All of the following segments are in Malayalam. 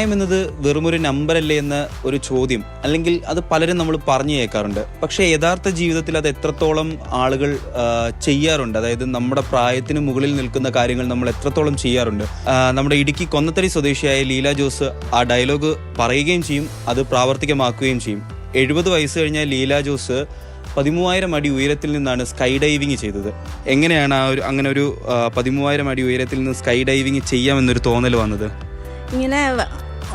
പ്രായം എന്നത് വെറുമൊരു നമ്പറല്ലേ എന്ന ഒരു ചോദ്യം. അല്ലെങ്കിൽ അത് പലരും നമ്മൾ പറഞ്ഞു കേൾക്കാറുണ്ട്. പക്ഷേ യഥാർത്ഥ ജീവിതത്തിൽ അത് എത്രത്തോളം ആളുകൾ ചെയ്യാറുണ്ട്. അതായത് നമ്മുടെ പ്രായത്തിന് മുകളിൽ നിൽക്കുന്ന കാര്യങ്ങൾ നമ്മൾ എത്രത്തോളം ചെയ്യാറുണ്ട്. നമ്മുടെ ഇടുക്കി കൊന്നത്തടി സ്വദേശിയായ ലീല ജോസ് ആ ഡയലോഗ് പറയുകയും ചെയ്യും അത് പ്രാവർത്തികമാക്കുകയും ചെയ്യും. എഴുപത് വയസ്സ് കഴിഞ്ഞ ലീല ജോസ് പതിമൂവായിരം അടി ഉയരത്തിൽ നിന്നാണ് സ്കൈ ഡൈവിങ് ചെയ്തത്. എങ്ങനെയാണ് ആ ഒരു അങ്ങനെ ഒരു പതിമൂവായിരം അടി ഉയരത്തിൽ നിന്ന് സ്കൈ ഡൈവിങ് ചെയ്യാമെന്നൊരു തോന്നൽ വന്നത്? ഇങ്ങനെ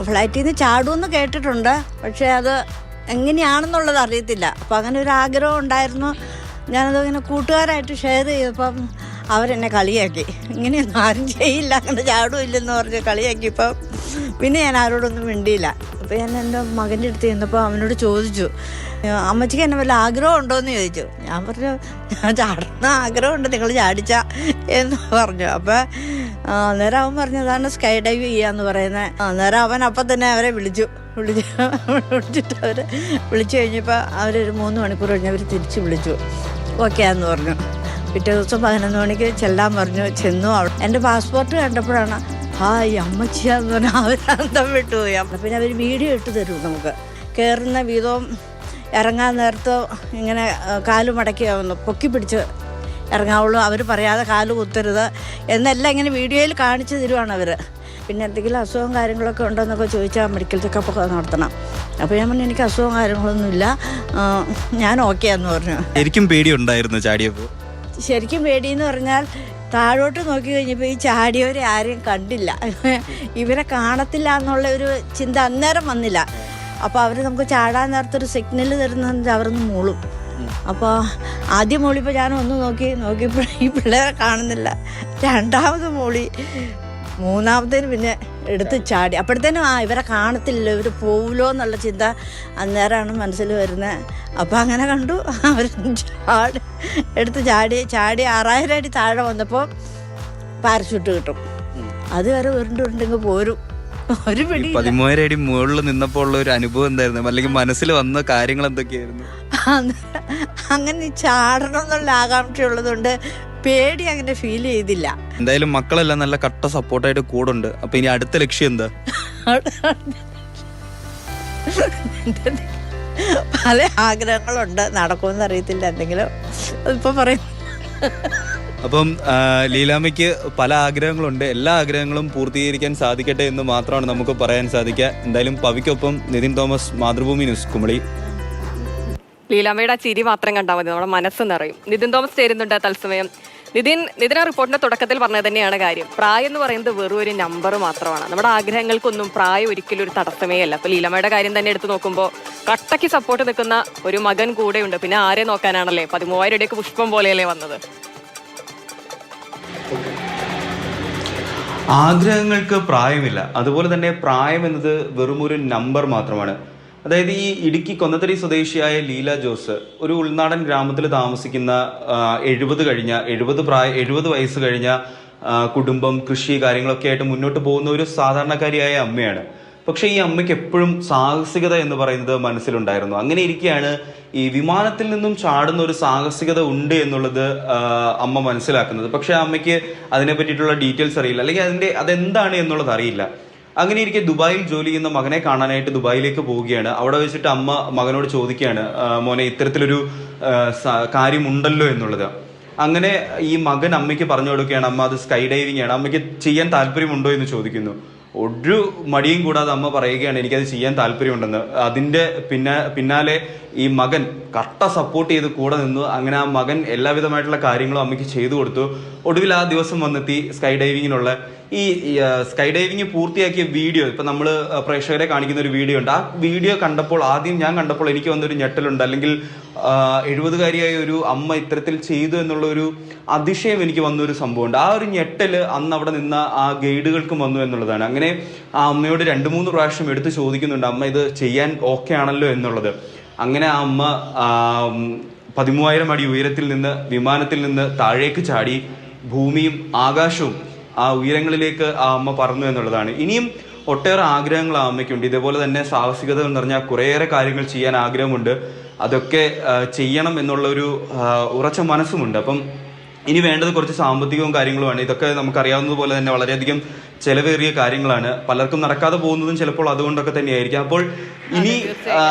ഫ്ലൈറ്റിൽ നിന്ന് ചാടുമെന്ന് കേട്ടിട്ടുണ്ട്. പക്ഷേ അത് എങ്ങനെയാണെന്നുള്ളത് അറിയത്തില്ല. അപ്പോൾ അങ്ങനെ ഒരു ആഗ്രഹം ഉണ്ടായിരുന്നു. ഞാനത് ഇങ്ങനെ കൂട്ടുകാരായിട്ട് ഷെയർ ചെയ്തപ്പം അവരെന്നെ കളിയാക്കി. ഇങ്ങനെയൊന്നും ആരും ചെയ്യില്ല. അങ്ങനെ ചാടുമില്ലെന്ന് പറഞ്ഞ് കളിയാക്കി. കളിയാക്കിയപ്പം പിന്നെ ഞാൻ ആരോടൊന്നും മിണ്ടിയില്ല. അപ്പോൾ ഞാൻ എന്റെ മകന്റെ അടുത്ത് ചെന്നപ്പോൾ അവനോട് ചോദിച്ചു അമ്മച്ചിക്ക് എന്നെ വല്ല ആഗ്രഹം ഉണ്ടോ എന്ന് ചോദിച്ചു. ഞാൻ പറഞ്ഞു ഞാൻ ചാടുന്ന ആഗ്രഹമുണ്ട് നിങ്ങൾ ചാടിച്ച. എന്ന് പറഞ്ഞു. അപ്പോൾ അന്നേരം അവൻ പറഞ്ഞതാണ് സ്കൈ ഡൈവ് ചെയ്യാന്ന് പറയുന്നത് അന്നേരം അവൻ അപ്പം തന്നെ അവരെ വിളിച്ചു. വിളിച്ചു വിളിച്ചിട്ട് അവർ വിളിച്ചു കഴിഞ്ഞപ്പോൾ അവരൊരു മൂന്ന് മണിക്കൂർ കഴിഞ്ഞ് അവർ തിരിച്ച് വിളിച്ചു. ഓക്കെ എന്ന് പറഞ്ഞു. പിറ്റേ ദിവസം പതിനൊന്ന് മണിക്ക് ചെല്ലാൻ പറഞ്ഞു. ചെന്നു അവൾ എന്റെ പാസ്പോർട്ട് കണ്ടപ്പോഴാണ് ഹായ് അമ്മച്ചിയാന്ന് പറഞ്ഞാൽ അവരന്തം അപ്പം പിന്നെ അവർ വീഡിയോ ഇട്ട് തരും നമുക്ക്. കയറുന്ന വീതവും ഇറങ്ങാൻ നേരത്തോ ഇങ്ങനെ കാലും മടക്കിയാവുന്നു മടക്കി പൊക്കി പിടിച്ച് ഇറങ്ങാവുള്ളൂ. അവർ പറയാതെ കാൽ കുത്തരുത്. എന്നെല്ലാം ഇങ്ങനെ വീഡിയോയിൽ കാണിച്ചു തരുവാണ് അവർ പിന്നെ എന്തെങ്കിലും അസുഖം കാര്യങ്ങളൊക്കെ ഉണ്ടോ എന്നൊക്കെ ചോദിച്ചാൽ മെഡിക്കൽ ചെക്കപ്പ് ഒക്കെ നടത്തണം. അപ്പോൾ ഞാൻ പറഞ്ഞു എനിക്ക് അസുഖം കാര്യങ്ങളൊന്നുമില്ല ഞാൻ ഓക്കെ എന്ന് പറഞ്ഞു. ശരിക്കും പേടിയുണ്ടായിരുന്നു ചാടിയപ്പോൾ ശരിക്കും പേടിയെന്ന് പറഞ്ഞാൽ താഴോട്ട് നോക്കി കഴിഞ്ഞപ്പോൾ ഈ ചാടിയവരെ ആരെയും കണ്ടില്ല. ഇവരെ കാണത്തില്ല എന്നുള്ള ഒരു ചിന്ത അന്നേരം വന്നില്ല. അപ്പോൾ അവർ നമുക്ക് ചാടാൻ നേരത്തൊരു സിഗ്നൽ തരുന്നത് അവരൊന്ന് മൂളും. അപ്പോൾ ആദ്യം മോളിപ്പോൾ ഞാൻ ഒന്ന് നോക്കി നോക്കിയപ്പോൾ ഈ പിള്ളേരെ കാണുന്നില്ല. രണ്ടാമത് മോളി മൂന്നാമത്തേന് പിന്നെ എടുത്ത് ചാടി. അപ്പോഴത്തേനും ആ ഇവരെ കാണത്തില്ലല്ലോ ഇവർ പോവുമല്ലോ എന്നുള്ള ചിന്ത അന്നേരമാണ് മനസ്സിൽ വരുന്നത് അപ്പോൾ അങ്ങനെ കണ്ടു. അവർ ചാടി എടുത്ത് ചാടി ചാടി ആറായിരം അടി താഴെ വന്നപ്പോൾ പാരഷൂട്ട് കിട്ടും. അത് വരെ ഉരുണ്ട് ഉരുണ്ടെങ്കിൽ പോരും. ഒരു പിടി പതിമൂവായിരം അടി മുകളിൽ നിന്നപ്പോൾ ഉള്ള ഒരു അനുഭവം എന്തായിരുന്നു? അല്ലെങ്കിൽ മനസ്സിൽ വന്ന കാര്യങ്ങൾ എന്തൊക്കെയായിരുന്നു? അങ്ങനെ ചാടണം എന്നുള്ള ആകാംക്ഷ ഉള്ളതുകൊണ്ട് പേടി അങ്ങനെ ഫീൽ ചെയ്തില്ല. എന്തായാലും മക്കളെല്ലാം നല്ല കട്ട സപ്പോർട്ടായിട്ട് കൂടെ ഉണ്ട് അപ്പൊ ഇനി അടുത്ത ലക്ഷ്യം എന്താ? പല ആഗ്രഹങ്ങളുണ്ട്. നടക്കുമെന്ന് അറിയത്തില്ല. എന്തെങ്കിലും ഇപ്പൊ പറയും. അപ്പം ലീലാമ്മയ്ക്ക് പല ആഗ്രഹങ്ങളുണ്ട്. എല്ലാ ആഗ്രഹങ്ങളും പൂർത്തീകരിക്കാൻ സാധിക്കട്ടെ എന്ന് മാത്രമാണ് നമുക്ക് പറയാൻ സാധിക്കുക. എന്തായാലും പവിക്കൊപ്പം നിതിൻ തോമസ് മാതൃഭൂമി ന്യൂസ് കുമളി. ലീലാമ്മയുടെ ആ ചിരി മാത്രം കണ്ടാൽ മതി. നമ്മുടെ മനസ്സ് നിറയും. നിതിൻ തോമസ് ചേരുന്നുണ്ട് തത്സമയം. നിതിൻ ആ റിപ്പോർട്ടിന്റെ തുടക്കത്തിൽ പറഞ്ഞത് തന്നെയാണ് കാര്യം. പ്രായം എന്ന് പറയുന്നത് വെറും ഒരു നമ്പർ മാത്രമാണ്. നമ്മുടെ ആഗ്രഹങ്ങൾക്കൊന്നും പ്രായം ഒരിക്കലും ഒരു തടസ്സമേ അല്ല. അപ്പൊ ലീലാമ്മയുടെ കാര്യം തന്നെ എടുത്തു നോക്കുമ്പോൾ കട്ടയ്ക്ക് സപ്പോർട്ട് നിൽക്കുന്ന ഒരു മകൻ കൂടെയുണ്ട് പിന്നെ ആരെ നോക്കാനാണല്ലേ? പതിമൂവായിരം ഇടയ്ക്ക് പുഷ്പം പോലെയല്ലേ വന്നത്? ആഗ്രഹങ്ങൾക്ക് പ്രായമില്ല. അതുപോലെ തന്നെ പ്രായം എന്നത് വെറുമൊരു നമ്പർ മാത്രമാണ്. അതായത് ഈ ഇടുക്കി കൊന്നത്തടി സ്വദേശിയായ ലീല ജോസ് ഒരു ഉൾനാടൻ ഗ്രാമത്തിൽ താമസിക്കുന്ന എഴുപത് കഴിഞ്ഞ എഴുപത് പ്രായ എഴുപത് വയസ്സ് കഴിഞ്ഞ കുടുംബം കൃഷി കാര്യങ്ങളൊക്കെ ആയിട്ട് മുന്നോട്ട് പോകുന്ന ഒരു സാധാരണക്കാരിയായ അമ്മയാണ്. പക്ഷേ ഈ അമ്മയ്ക്ക് എപ്പോഴും സാഹസികത എന്ന് പറയുന്നത് മനസ്സിലുണ്ടായിരുന്നു. അങ്ങനെ ഇരിക്കുകയാണ് ഈ വിമാനത്തിൽ നിന്നും ചാടുന്ന ഒരു സാഹസികത ഉണ്ട് എന്നുള്ളത് അമ്മ മനസ്സിലാക്കുന്നത്. പക്ഷേ അമ്മയ്ക്ക് അതിനെ പറ്റിയിട്ടുള്ള ഡീറ്റെയിൽസ് അറിയില്ല. അല്ലെങ്കിൽ അതിന്റെ അതെന്താണ് എന്നുള്ളത് അറിയില്ല. അങ്ങനെ ഇരിക്കെ ദുബായിൽ ജോലി ചെയ്യുന്ന മകനെ കാണാനായിട്ട് ദുബായിലേക്ക് പോവുകയാണ്. അവിടെ വെച്ചിട്ട് അമ്മ മകനോട് ചോദിക്കുകയാണ് "ആ, മോനെ ഇത്തരത്തിലൊരു കാര്യമുണ്ടല്ലോ എന്നുള്ളത്. അങ്ങനെ ഈ മകൻ അമ്മയ്ക്ക് പറഞ്ഞു കൊടുക്കുകയാണ് അമ്മ അത് സ്കൈ ഡൈവിംഗ് ആണ്. അമ്മയ്ക്ക് ചെയ്യാൻ താല്പര്യമുണ്ടോ? എന്ന് ചോദിക്കുന്നു. ഒരു മടിയും കൂടാതെ അമ്മ പറയുകയാണ് എനിക്കത് ചെയ്യാൻ താല്പര്യമുണ്ടെന്ന്. അതിന്റെ പിന്നെ പിന്നാലെ ഈ മകൻ കട്ട സപ്പോർട്ട് ചെയ്ത് കൂടെ നിന്നു. അങ്ങനെ ആ മകൻ എല്ലാവിധമായിട്ടുള്ള കാര്യങ്ങളും അമ്മയ്ക്ക് ചെയ്തു കൊടുത്തു. ഒടുവിൽ ആ ദിവസം വന്നെത്തി സ്കൈ ഡൈവിങ്ങിനുള്ള ഈ സ്കൈ ഡൈവിങ് പൂർത്തിയാക്കിയ വീഡിയോ ഇപ്പൊ നമ്മൾ പ്രേക്ഷകരെ കാണിക്കുന്ന ഒരു വീഡിയോ ഉണ്ട്. ആ വീഡിയോ കണ്ടപ്പോൾ ആദ്യം ഞാൻ കണ്ടപ്പോൾ എനിക്ക് വന്നൊരു ഞെട്ടലുണ്ട്. അല്ലെങ്കിൽ എഴുപതുകാരിയായ ഒരു അമ്മ ഇത്തരത്തിൽ ചെയ്തു എന്നുള്ള ഒരു അതിശയം എനിക്ക് വന്നൊരു സംഭവമുണ്ട്. ആ ഒരു ഞെട്ടൽ അന്ന് അവിടെ നിന്ന ആ ഗൈഡുകൾക്കും വന്നു എന്നുള്ളതാണ്. അങ്ങനെ ആ അമ്മയോട് രണ്ട് മൂന്ന് പ്രാവശ്യം എടുത്ത് ചോദിക്കുന്നുണ്ട് അമ്മ ഇത് ചെയ്യാൻ ഓക്കെ ആണല്ലോ എന്നുള്ളത്. അങ്ങനെ ആ അമ്മ പതിമൂവായിരം അടി ഉയരത്തിൽ നിന്ന് വിമാനത്തിൽ നിന്ന് താഴേക്ക് ചാടി ഭൂമിയും ആകാശവും ആ ഉയരങ്ങളിലേക്ക് ആ അമ്മ പറന്നു എന്നുള്ളതാണ്. ഇനിയും ഒട്ടേറെ ആഗ്രഹങ്ങൾ ആ അമ്മയ്ക്കുണ്ട്. ഇതേപോലെ തന്നെ സാഹസികത എന്ന് പറഞ്ഞാൽ കുറേയേറെ കാര്യങ്ങൾ ചെയ്യാൻ ആഗ്രഹമുണ്ട്. അതൊക്കെ ചെയ്യണം എന്നുള്ള ഒരു ഉറച്ച മനസ്സുമുണ്ട്. അപ്പം ഇനി വേണ്ടത് കുറച്ച് സാമ്പത്തികവും കാര്യങ്ങളുമാണ്. ഇതൊക്കെ നമുക്കറിയാവുന്നതുപോലെ തന്നെ വളരെയധികം ചെലവേറിയ കാര്യങ്ങളാണ്. പലർക്കും നടക്കാതെ പോകുന്നതും ചിലപ്പോൾ അതുകൊണ്ടൊക്കെ തന്നെയായിരിക്കും. അപ്പോൾ ഇനി ആ,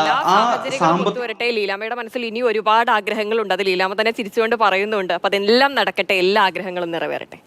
സാമ്പത്തിക വരട്ടെ ലീലാമ്മയുടെ മനസ്സിൽ ഇനി ഒരുപാട് ആഗ്രഹങ്ങളുണ്ട്. അത് ലീലാമ്മ തന്നെ ചിരിച്ചുകൊണ്ട് പറയുന്നുണ്ട്. അപ്പൊ അതെല്ലാം നടക്കട്ടെ. എല്ലാ ആഗ്രഹങ്ങളും നിറവേറട്ടെ.